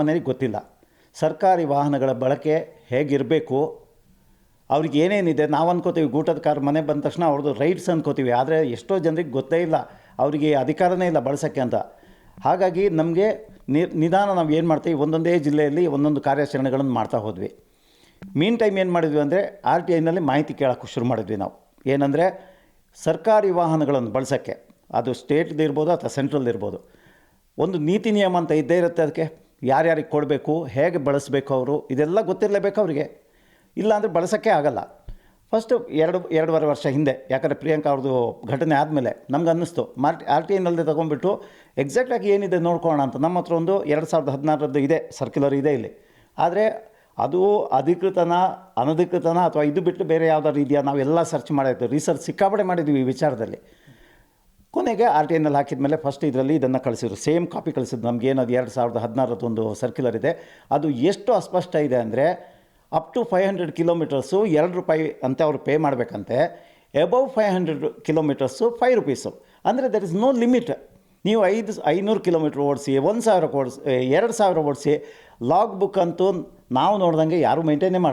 ಮನೆಗೆ ಗೊತ್ತಿಲ್ಲ. ಸರ್ಕಾರಿ ವಾಹನಗಳ ಬಳಕೆ ಹೇಗಿರಬೇಕು? ಅವ್ರಿಗೆ ಏನೇನಿದೆ? ನಾವು ಅನ್ಕೋತೀವಿ ಗೂಟದ ಕಾರ್ ಮನೆ ಬಂದ ತಕ್ಷಣ ಅವ್ರದ್ದು ರೈಟ್ಸ್ ಅನ್ಕೋತೀವಿ. ಆದರೆ ಎಷ್ಟೋ ಜನರಿಗೆ ಗೊತ್ತೇ ಇಲ್ಲ. ಅವರಿಗೆ ಅಧಿಕಾರನೇ ಇಲ್ಲ ಬಳಸೋಕ್ಕೆ ಅಂತ. ಹಾಗಾಗಿ ನಮಗೆ ನಿಧಾನ ನಾವು ಏನು ಮಾಡ್ತೀವಿ? ಒಂದೊಂದೇ ಜಿಲ್ಲೆಯಲ್ಲಿ ಒಂದೊಂದು ಕಾರ್ಯಾಚರಣೆಗಳನ್ನು ಮಾಡ್ತಾ ಹೋದ್ವಿ. ಮೀನ್ ಟೈಮ್ ಏನು ಮಾಡಿದ್ವಿ ಅಂದರೆ ಆರ್ ಟಿ ಐನಲ್ಲಿ ಮಾಹಿತಿ ಕೇಳೋಕ್ಕೆ ಶುರು ಮಾಡಿದ್ವಿ ನಾವು. ಏನಂದರೆ ಸರ್ಕಾರಿ ವಾಹನಗಳನ್ನು ಬಳಸೋಕ್ಕೆ. ಅದು ಸ್ಟೇಟ್ದಿರ್ಬೋದು ಅಥವಾ ಸೆಂಟ್ರಲ್ ಇರ್ಬೋದು. ಒಂದು ನೀತಿ ನಿಯಮ ಅಂತ ಇದ್ದೇ ಇರುತ್ತೆ ಅದಕ್ಕೆ. ಯಾರ್ಯಾರಿಗೆ ಕೊಡಬೇಕು, ಹೇಗೆ ಬಳಸಬೇಕು ಅವರು, ಇದೆಲ್ಲ ಗೊತ್ತಿರಲೇಬೇಕು ಅವರಿಗೆ. ಇಲ್ಲಾಂದರೆ ಬಳಸೋಕ್ಕೆ ಆಗಲ್ಲ. ಫಸ್ಟು ಎರಡು, ಎರಡೂವರೆ ವರ್ಷ ಹಿಂದೆ, ಯಾಕಂದರೆ ಪ್ರಿಯಾಂಕಾ ಅವ್ರದ್ದು ಘಟನೆ ಆದಮೇಲೆ ನಮ್ಗೆ ಅನ್ನಿಸ್ತು. ಮಾರ್ಟ್ ಆರ್ ಟಿ ಐನಲ್ಲಿ ತೊಗೊಂಡ್ಬಿಟ್ಟು ಎಕ್ಸಾಕ್ಟಾಗಿ ಏನಿದೆ ನೋಡ್ಕೋಣ ಅಂತ. ನಮ್ಮ ಹತ್ರ ಒಂದು ಎರಡು ಸಾವಿರದ ಹದಿನಾರರದ್ದು ಇದೆ ಸರ್ಕ್ಯುಲರ್ ಇದೆ ಇಲ್ಲಿ. ಆದರೆ ಅದು ಅಧಿಕೃತನ, ಅನಧಿಕೃತನ ಅಥವಾ ಇದು ಬಿಟ್ಟು ಬೇರೆ ಯಾವುದಾದ್ರು ಇದೆಯಾ? ನಾವೆಲ್ಲ ಸರ್ಚ್ ಮಾಡಿದ್ದು ರಿಸರ್ಚ್ ಸಿಕ್ಕಾಪಡೆ ಮಾಡಿದ್ವಿ ಈ ವಿಚಾರದಲ್ಲಿ. ಕೊನೆಗೆ ಆರ್ ಟಿ ಎನ್ನಲ್ಲಿ ಹಾಕಿದ ಮೇಲೆ ಫಸ್ಟ್ ಇದರಲ್ಲಿ ಇದನ್ನು ಕಳಿಸಿದ್ರು. ಸೇಮ್ ಕಾಪಿ ಕಳಿಸಿದ್ರು. ನಮ್ಗೆ ಏನದು ಎರಡು ಸಾವಿರದ ಹದಿನಾರದ್ದು ಒಂದು ಸರ್ಕ್ಯುಲರ್ ಇದೆ. ಅದು ಎಷ್ಟು ಅಸ್ಪಷ್ಟ ಇದೆ ಅಂದರೆ up to five hundred kilometres ಎರಡು ರೂಪಾಯಿ ಅಂತ ಅವರು pay ಮಾಡಬೇಕಂತೆ. Above five hundred kilometres five rupees ಅಂದರೆ ದರ್ ಇಸ್ ನೋ ಲಿಮಿಟ್ ನೀವು ಐದು, ಐನೂರು ಕಿಲೋಮೀಟ್ರ್ ಓಡಿಸಿ, ಒಂದು ಸಾವಿರ ಓಡಿಸಿ, ಎರಡು ಸಾವಿರ ಓಡಿಸಿ ಲಾಗ್ ಬುಕ್ ಅಂತೂ ನಾವು ನೋಡ್ದಂಗೆ ಯಾರೂ ಮೈಂಟೈನೇ ಮಾಡಿ